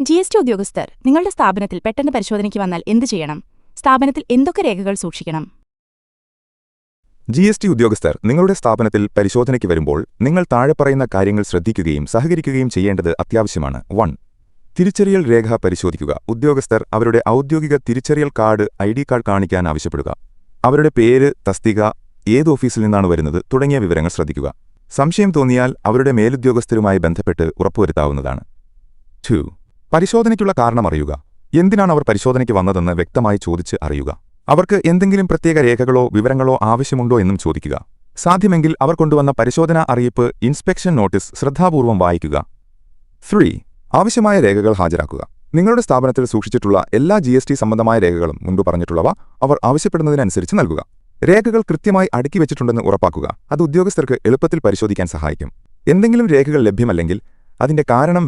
G S T ഉദ്യോഗസ്ഥർ നിങ്ങളുടെ സ്ഥാപനത്തിൽ പെട്ടെന്ന് പരിശോധനയ്ക്ക് വന്നാൽ എന്ത് ചെയ്യണം? സ്ഥാപനത്തിൽ എന്തൊക്കെ രേഖകൾ സൂക്ഷിക്കണം? ജി എസ് ടി ഉദ്യോഗസ്ഥർ നിങ്ങളുടെ സ്ഥാപനത്തിൽ പരിശോധനയ്ക്ക് വരുമ്പോൾ നിങ്ങൾ താഴെ പറയുന്ന കാര്യങ്ങൾ ശ്രദ്ധിക്കുകയും സഹകരിക്കുകയും ചെയ്യേണ്ടത് അത്യാവശ്യമാണ്. വൺ. തിരിച്ചറിയൽ രേഖ പരിശോധിക്കുക. ഉദ്യോഗസ്ഥർ അവരുടെ ഔദ്യോഗിക തിരിച്ചറിയൽ കാർഡ് ഐ ഡി കാർഡ് കാണിക്കാൻ ആവശ്യപ്പെടുക. അവരുടെ പേര് തസ്തിക ഏത് ഓഫീസിൽ നിന്നാണ് വരുന്നത് തുടങ്ങിയ വിവരങ്ങൾ ശ്രദ്ധിക്കുക. സംശയം തോന്നിയാൽ അവരുടെ മേലുദ്യോഗസ്ഥരുമായി ബന്ധപ്പെട്ട് ഉറപ്പുവരുത്താവുന്നതാണ്. ടു. പരിശോധനയ്ക്കുള്ള കാരണം അറിയുക. എന്തിനാണ് അവർ പരിശോധനയ്ക്ക് വന്നതെന്ന് വ്യക്തമായി ചോദിച്ച് അറിയുക. അവർക്ക് എന്തെങ്കിലും പ്രത്യേക രേഖകളോ വിവരങ്ങളോ ആവശ്യമുണ്ടോ എന്നും ചോദിക്കുക. സാധ്യമെങ്കിൽ അവർ കൊണ്ടുവന്ന പരിശോധനാ അറിയിപ്പ് ഇൻസ്പെക്ഷൻ നോട്ടീസ് ശ്രദ്ധാപൂർവം വായിക്കുക. ത്രീ. ആവശ്യമായ രേഖകൾ ഹാജരാക്കുക. നിങ്ങളുടെ സ്ഥാപനത്തിൽ സൂക്ഷിച്ചിട്ടുള്ള എല്ലാ ജി സംബന്ധമായ രേഖകളും മുൻപ് പറഞ്ഞിട്ടുള്ളവ അവർ ആവശ്യപ്പെടുന്നതിനനുസരിച്ച് നൽകുക. രേഖകൾ കൃത്യമായി അടുക്കി വെച്ചിട്ടുണ്ടെന്ന് ഉറപ്പാക്കുക. അത് ഉദ്യോഗസ്ഥർക്ക് എളുപ്പത്തിൽ പരിശോധിക്കാൻ സഹായിക്കും. എന്തെങ്കിലും രേഖകൾ ലഭ്യമല്ലെങ്കിൽ അതിന്റെ കാരണം